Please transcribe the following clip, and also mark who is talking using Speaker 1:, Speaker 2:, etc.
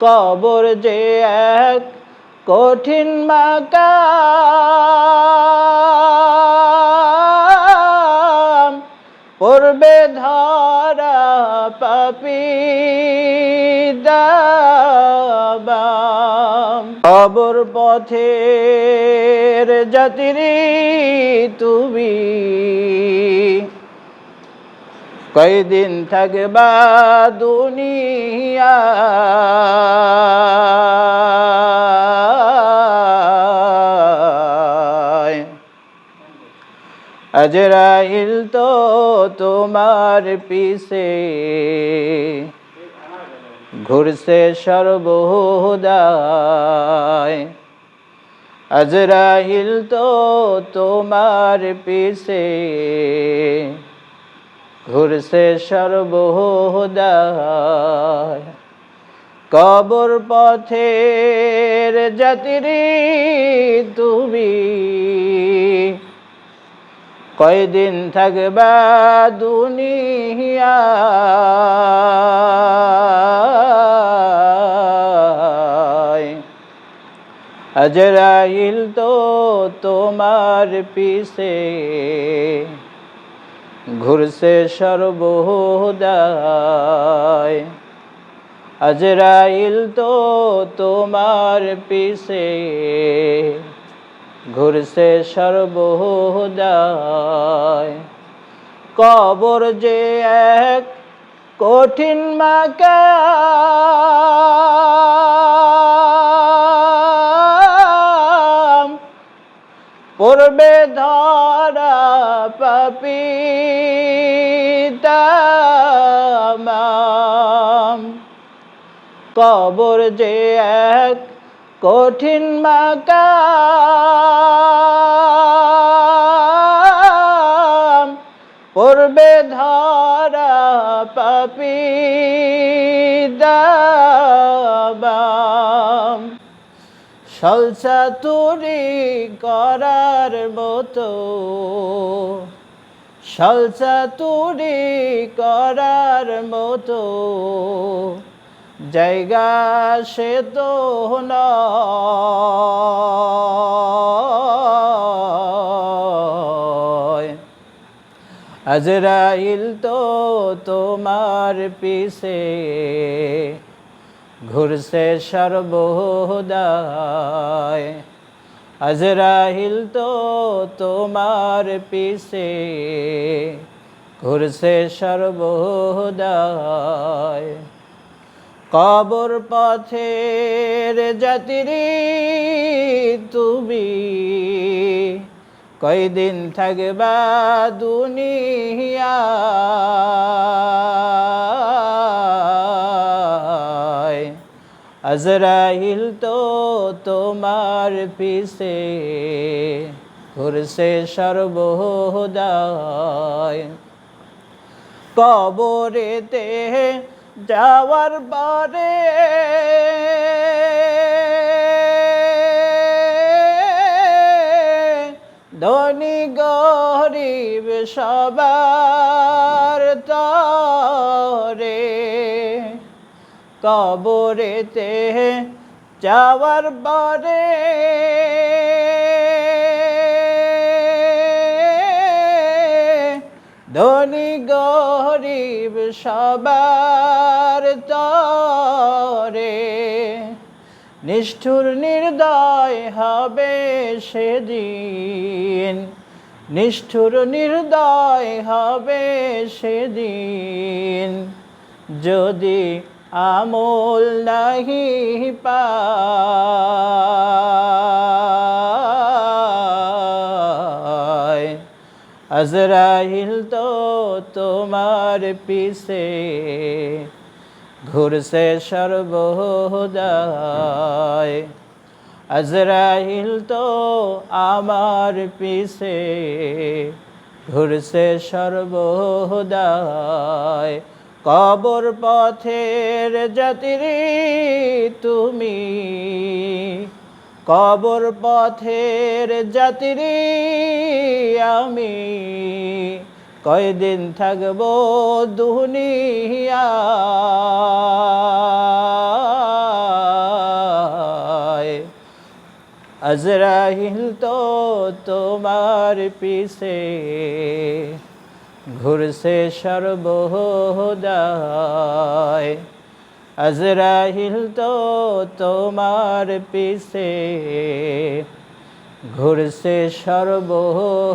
Speaker 1: কবর যে এক কঠিন মাকাম পূর্বে ধরা পাপি কবর পথের জাতিরি তুমি। কয়দিন থাকবা দুনিয়া? আজরাইল তো তোমার পিছে। ঘুরছে সর্বদায় আজরাইল তো তোমার পিছে। ঘুরছে সর্বদায় কবর পথের জাতিরি তুমি। কয়দিন থাকবা দুনিয়া। আজরাইল তো তোমার পিছে। ঘুরছে সর্বদায় আজরাইল তো তোমার পিছে। ঘুরছে সর্বদায় কবর যে এক কঠিন মাকাম পূর্বে ধরা পাপি কবর যে এক কঠিন মাকাম। পূর্বে ধরা পাপি সলসা তুরি করার মতো। সলসা তুরি করার মতো। জায়গা সে তো আজরাইল তো তোমার পিছে। ঘুরছে সর্বদায় আজরাইল তো তোমার পিছে, ঘুরছে সর্বদায় কবর পথের জাতিরি তুমি, কয়দিন থাকবা দুনিয়া? আজরাইল তো তোমার পিছে ঘুরছে সর্বদায় কবরেতে যাওয়ার পরে ধনী গরিব সবার কবরেতে যাওয়ার পরে ধনী গরিব সবার তরে নিষ্ঠুর নির্দয় হবে সেদিন। নিষ্ঠুর নির্দয় হবে সেদিন। যদি আমল নাহি পায় তো তোমার পিছে ঘুরছে সর্বদায় আজরাইল তো আমার পিছে ঘুরছে সর্বদায় কবর পথের জাতিরে তুমি। কবর পথের জাতিরে আমি। কয়দিন থাকব দুনিয়া। আজরাহিল তো তোমার পিছে। ঘুরছে সর্বদায় আজরাহিল তো তোমার পিছে। ঘুরছে সর্বদায়